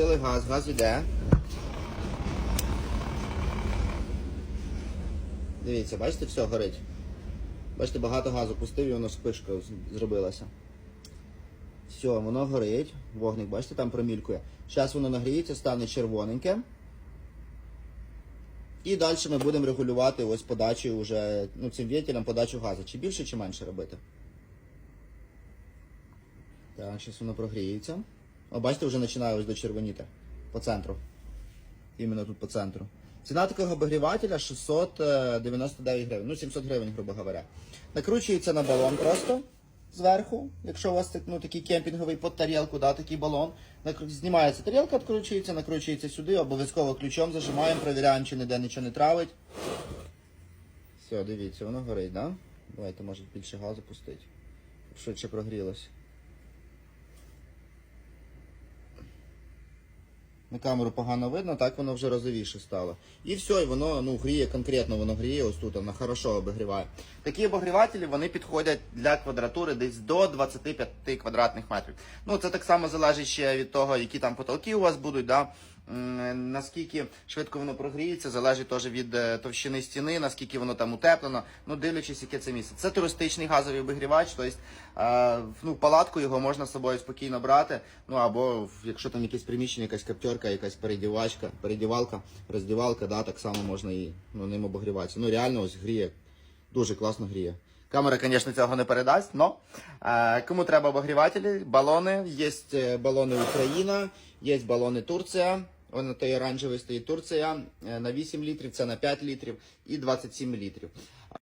Пустили газ, газ іде. Дивіться, бачите, все горить. Бачите, багато газу пустив і воно спишка зробилася. Все, воно горить. Вогник, бачите, там промількує. Зараз воно нагріється, стане червоненьке. І далі ми будемо регулювати ось подачу уже, ну, цим вентилем подачу газу. Чи більше, чи менше робити. Так, зараз воно прогріється. О, бачите, вже починає ось дочервоніти по центру. Іменно тут по центру. Ціна такого обігрівателя 699 гривень, ну 700 гривень, грубо говоря. Накручується на балон просто зверху, якщо у вас ну, такий кемпінговий під тарілку, да, такий балон. Знімається тарілка, відкручується, накручується сюди, обов'язково ключом зажимаємо, перевіряємо, чи ніде нічого не травить. Все, дивіться, воно горить, да? Давайте, може, більше газу пустити. Щоб швидше прогрілося. На камеру погано видно, так воно вже розовіше стало. І все, і воно ну, гріє конкретно, воно гріє ось тут, воно хорошо обігріває. Такі обігрівателі вони підходять для квадратури десь до 25 квадратних метрів. Ну це так само залежить ще від того, які там потолки у вас будуть. Да? М, Наскільки швидко воно прогріється, залежить теж від е, товщини стіни, наскільки воно там утеплено, ну дивлячись, яке це місце. Це туристичний газовий обігрівач, тобто е, ну, палатку його можна з собою спокійно брати. Ну або якщо там якесь приміщення, якась каптерка, якась передівачка, передівалка, роздівалка, да, так само можна і ну, ним обогріватися. Ну реально ось гріє, дуже класно гріє. Камера, звісно, цього не передасть, но е, кому треба обогрівателі, балони, є е, балони Україна, є балони Турція. Вон той оранжевий стоїть Турція е, на 8 літрів, це на 5 літрів і 27 літрів.